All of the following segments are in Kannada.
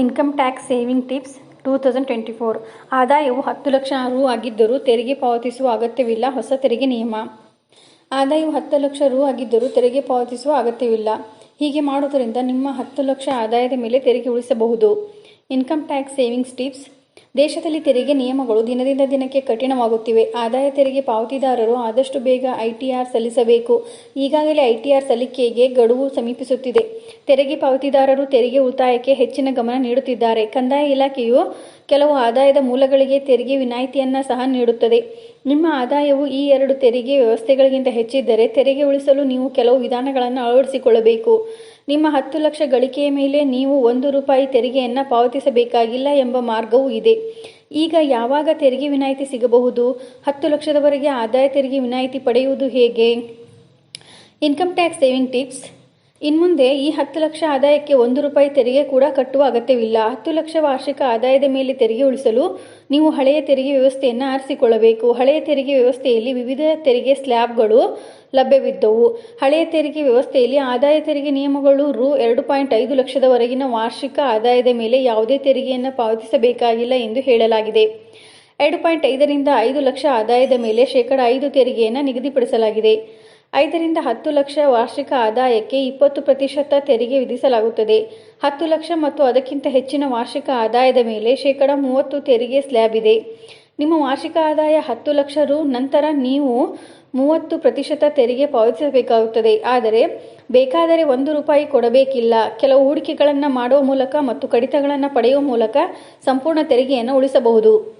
Income tax saving tips two thousand twenty four. ಆದಾಯವು ಹತ್ತು ಲಕ್ಷ ರು ಆಗಿದ್ದರೂ ತೆರಿಗೆ ಪಾವತಿಸುವ ಅಗತ್ಯವಿಲ್ಲ, ಹೊಸ ತೆರಿಗೆ ನಿಯಮ. ಆದಾಯವು ಹತ್ತು ಲಕ್ಷ ರು ಆಗಿದ್ದರೂ ತೆರಿಗೆ ಪಾವತಿಸುವ ಅಗತ್ಯವಿಲ್ಲ. ಹೀಗೆ ಮಾಡುವುದರಿಂದ ನಿಮ್ಮ ಹತ್ತು ಲಕ್ಷ ಆದಾಯದ ಮೇಲೆ ತೆರಿಗೆ ಉಳಿಸಬಹುದು. ಇನ್ಕಮ್ ಟ್ಯಾಕ್ಸ್ ಸೇವಿಂಗ್ಸ್ ಟಿಪ್ಸ್ ದೇಶದಲ್ಲಿ ತೆರಿಗೆ ನಿಯಮಗಳು ದಿನದಿಂದ ದಿನಕ್ಕೆ ಕಠಿಣವಾಗುತ್ತಿವೆ. ಆದಾಯ ತೆರಿಗೆ ಪಾವತಿದಾರರು ಆದಷ್ಟು ಬೇಗ ಐಟಿಆರ್ ಸಲ್ಲಿಸಬೇಕು. ಈಗಾಗಲೇ ಐಟಿಆರ್ ಸಲ್ಲಿಕೆಗೆ ಗಡುವು ಸಮೀಪಿಸುತ್ತಿದೆ. ತೆರಿಗೆ ಪಾವತಿದಾರರು ತೆರಿಗೆ ಉಳಿತಾಯಕ್ಕೆ ಹೆಚ್ಚಿನ ಗಮನ ನೀಡುತ್ತಿದ್ದಾರೆ. ಕಂದಾಯ ಇಲಾಖೆಯು ಕೆಲವು ಆದಾಯದ ಮೂಲಗಳಿಗೆ ತೆರಿಗೆ ವಿನಾಯಿತಿಯನ್ನು ಸಹ ನೀಡುತ್ತದೆ. ನಿಮ್ಮ ಆದಾಯವು ಈ ಎರಡು ತೆರಿಗೆ ವ್ಯವಸ್ಥೆಗಳಿಗಿಂತ ಹೆಚ್ಚಿದ್ದರೆ ತೆರಿಗೆ ಉಳಿಸಲು ನೀವು ಕೆಲವು ವಿಧಾನಗಳನ್ನು ಅಳವಡಿಸಿಕೊಳ್ಳಬೇಕು. ನಿಮ್ಮ ಹತ್ತು ಲಕ್ಷ ಗಳಿಕೆಯ ಮೇಲೆ ನೀವು ಒಂದು ರೂಪಾಯಿ ತೆರಿಗೆಯನ್ನು ಪಾವತಿಸಬೇಕಾಗಿಲ್ಲ ಎಂಬ ಮಾರ್ಗವೂ ಇದೆ. ಈಗ ಯಾವಾಗ ತೆರಿಗೆ ವಿನಾಯಿತಿ ಸಿಗಬಹುದು? ಹತ್ತು ಲಕ್ಷದವರೆಗೆ ಆದಾಯ ತೆರಿಗೆ ವಿನಾಯಿತಿ ಪಡೆಯುವುದು ಹೇಗೆ? ಇನ್ಕಮ್ ಟ್ಯಾಕ್ಸ್, ಸೇವಿಂಗ್ ಟಿಪ್ಸ್ ಇನ್ಮುಂದೆ ಈ ಹತ್ತು ಲಕ್ಷ ಆದಾಯಕ್ಕೆ ಒಂದು ರೂಪಾಯಿ ತೆರಿಗೆ ಕೂಡ ಕಟ್ಟುವ ಅಗತ್ಯವಿಲ್ಲ. ಹತ್ತು ಲಕ್ಷ ವಾರ್ಷಿಕ ಆದಾಯದ ಮೇಲೆ ತೆರಿಗೆ ಉಳಿಸಲು ನೀವು ಹಳೆಯ ತೆರಿಗೆ ವ್ಯವಸ್ಥೆಯನ್ನು ಆರಿಸಿಕೊಳ್ಳಬೇಕು. ಹಳೆಯ ತೆರಿಗೆ ವ್ಯವಸ್ಥೆಯಲ್ಲಿ ವಿವಿಧ ತೆರಿಗೆ ಸ್ಲ್ಯಾಬ್ಗಳು ಲಭ್ಯವಿದ್ದವು. ಹಳೆಯ ತೆರಿಗೆ ವ್ಯವಸ್ಥೆಯಲ್ಲಿ ಆದಾಯ ತೆರಿಗೆ ನಿಯಮಗಳು ರು ಎರಡು ಪಾಯಿಂಟ್ ಐದು ಲಕ್ಷದವರೆಗಿನ ವಾರ್ಷಿಕ ಆದಾಯದ ಮೇಲೆ ಯಾವುದೇ ತೆರಿಗೆಯನ್ನು ಪಾವತಿಸಬೇಕಾಗಿಲ್ಲ ಎಂದು ಹೇಳಲಾಗಿದೆ. ಎರಡು ಪಾಯಿಂಟ್ ಐದರಿಂದ ಐದು ಲಕ್ಷ ಆದಾಯದ ಮೇಲೆ ಶೇಕಡ ಐದು ತೆರಿಗೆಯನ್ನು ನಿಗದಿಪಡಿಸಲಾಗಿದೆ. ಐದರಿಂದ ಹತ್ತು ಲಕ್ಷ ವಾರ್ಷಿಕ ಆದಾಯಕ್ಕೆ ಇಪ್ಪತ್ತು ಪ್ರತಿಶತ ತೆರಿಗೆ ವಿಧಿಸಲಾಗುತ್ತದೆ. ಹತ್ತು ಲಕ್ಷ ಮತ್ತು ಅದಕ್ಕಿಂತ ಹೆಚ್ಚಿನ ವಾರ್ಷಿಕ ಆದಾಯದ ಮೇಲೆ ಶೇಕಡ ಮೂವತ್ತು ತೆರಿಗೆ ಸ್ಲ್ಯಾಬ್ ಇದೆ. ನಿಮ್ಮ ವಾರ್ಷಿಕ ಆದಾಯ ಹತ್ತು ಲಕ್ಷ ರು, ನಂತರ ನೀವು ಮೂವತ್ತು ಪ್ರತಿಶತ ತೆರಿಗೆ ಪಾವತಿಸಬೇಕಾಗುತ್ತದೆ. ಆದರೆ, ಬೇಕಾದರೆ ಒಂದು ರೂಪಾಯಿ ಕೊಡಬೇಕಿಲ್ಲ. ಕೆಲವು ಹೂಡಿಕೆಗಳನ್ನು ಮಾಡುವ ಮೂಲಕ ಮತ್ತು ಕಡಿತಗಳನ್ನು ಪಡೆಯುವ ಮೂಲಕ ಸಂಪೂರ್ಣ ತೆರಿಗೆಯನ್ನು ಉಳಿಸಬಹುದು.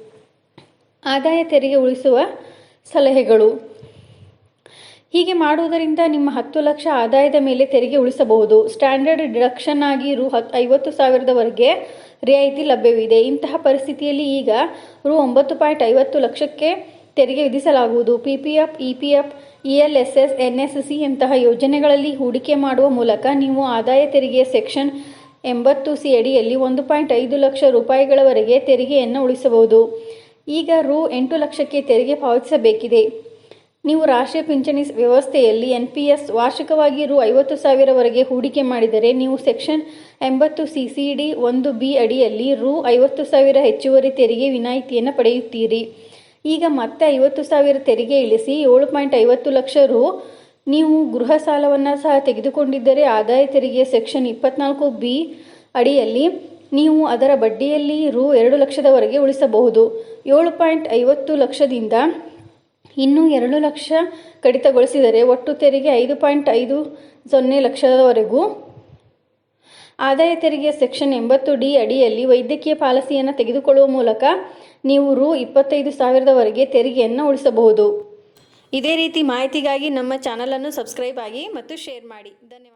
ಆದಾಯ ತೆರಿಗೆ ಉಳಿಸುವ ಸಲಹೆಗಳು. ಹೀಗೆ ಮಾಡುವುದರಿಂದ ನಿಮ್ಮ ಹತ್ತು ಲಕ್ಷ ಆದಾಯದ ಮೇಲೆ ತೆರಿಗೆ ಉಳಿಸಬಹುದು. ಸ್ಟ್ಯಾಂಡರ್ಡ್ ಡಿಡಕ್ಷನ್ ಆಗಿ ರು ಹತ್, ಐವತ್ತು ಸಾವಿರದವರೆಗೆ ರಿಯಾಯಿತಿ ಲಭ್ಯವಿದೆ. ಇಂತಹ ಪರಿಸ್ಥಿತಿಯಲ್ಲಿ ಈಗ ರು ಒಂಬತ್ತು ಪಾಯಿಂಟ್ ಐವತ್ತು ಲಕ್ಷಕ್ಕೆ ತೆರಿಗೆ ವಿಧಿಸಲಾಗುವುದು. P P F E P F E L S S N S C ಯಂತಹ ಯೋಜನೆಗಳಲ್ಲಿ ಹೂಡಿಕೆ ಮಾಡುವ ಮೂಲಕ ನೀವು ಆದಾಯ ತೆರಿಗೆಯ ಸೆಕ್ಷನ್ ಎಂಬತ್ತು ಸಿ ಅಡಿಯಲ್ಲಿ ಒಂದು ಪಾಯಿಂಟ್ ಐದು ಲಕ್ಷ ರೂಪಾಯಿಗಳವರೆಗೆ ತೆರಿಗೆಯನ್ನು ಉಳಿಸಬಹುದು. ಈಗ ರು ಎಂಟು ಲಕ್ಷಕ್ಕೆ ತೆರಿಗೆ ಪಾವತಿಸಬೇಕಿದೆ. ನೀವು ರಾಷ್ಟ್ರೀಯ ಪಿಂಚಣಿ ವ್ಯವಸ್ಥೆಯಲ್ಲಿ ಎನ್ ಪಿ ಎಸ್ ವಾರ್ಷಿಕವಾಗಿ ರು ಐವತ್ತು ಸಾವಿರವರೆಗೆ ಹೂಡಿಕೆ ಮಾಡಿದರೆ ನೀವು ಸೆಕ್ಷನ್ ಎಂಬತ್ತು ಸಿ ಸಿ ಡಿ ಒಂದು ಬಿ ಅಡಿಯಲ್ಲಿ ರು ಐವತ್ತು ಸಾವಿರ ಹೆಚ್ಚುವರಿ ತೆರಿಗೆ ವಿನಾಯಿತಿಯನ್ನು ಪಡೆಯುತ್ತೀರಿ. ಈಗ ಮತ್ತೆ ಐವತ್ತು ಸಾವಿರ ತೆರಿಗೆ ಇಳಿಸಿ ಏಳು ಪಾಯಿಂಟ್ ಐವತ್ತು ಲಕ್ಷ ರು ನೀವು ಗೃಹ ಸಾಲವನ್ನು ಸಹ ತೆಗೆದುಕೊಂಡಿದ್ದರೆ ಆದಾಯ ತೆರಿಗೆ ಸೆಕ್ಷನ್ ಇಪ್ಪತ್ನಾಲ್ಕು ಬಿ ಅಡಿಯಲ್ಲಿ ನೀವು ಅದರ ಬಡ್ಡಿಯಲ್ಲಿ ರು ಎರಡು ಲಕ್ಷದವರೆಗೆ ಉಳಿಸಬಹುದು. ಏಳು ಪಾಯಿಂಟ್ ಐವತ್ತು ಲಕ್ಷದಿಂದ ಇನ್ನೂ ಎರಡು ಲಕ್ಷ ಕಡಿತಗೊಳಿಸಿದರೆ ಒಟ್ಟು ತೆರಿಗೆ ಐದು ಪಾಯಿಂಟ್ ಐದು ಸೊನ್ನೆ ಲಕ್ಷದವರೆಗೂ. ಆದಾಯ ತೆರಿಗೆ ಸೆಕ್ಷನ್ ಎಂಬತ್ತು ಡಿ ಅಡಿಯಲ್ಲಿ ವೈದ್ಯಕೀಯ ಪಾಲಿಸಿಯನ್ನು ತೆಗೆದುಕೊಳ್ಳುವ ಮೂಲಕ ನೀವು ರು ಇಪ್ಪತ್ತೈದು ಸಾವಿರದವರೆಗೆ ತೆರಿಗೆಯನ್ನು ಉಳಿಸಬಹುದು. ಇದೇ ರೀತಿ ಮಾಹಿತಿಗಾಗಿ ನಮ್ಮ ಚಾನಲನ್ನು ಸಬ್ಸ್ಕ್ರೈಬ್ ಆಗಿ ಮತ್ತು ಶೇರ್ ಮಾಡಿ. ಧನ್ಯವಾದ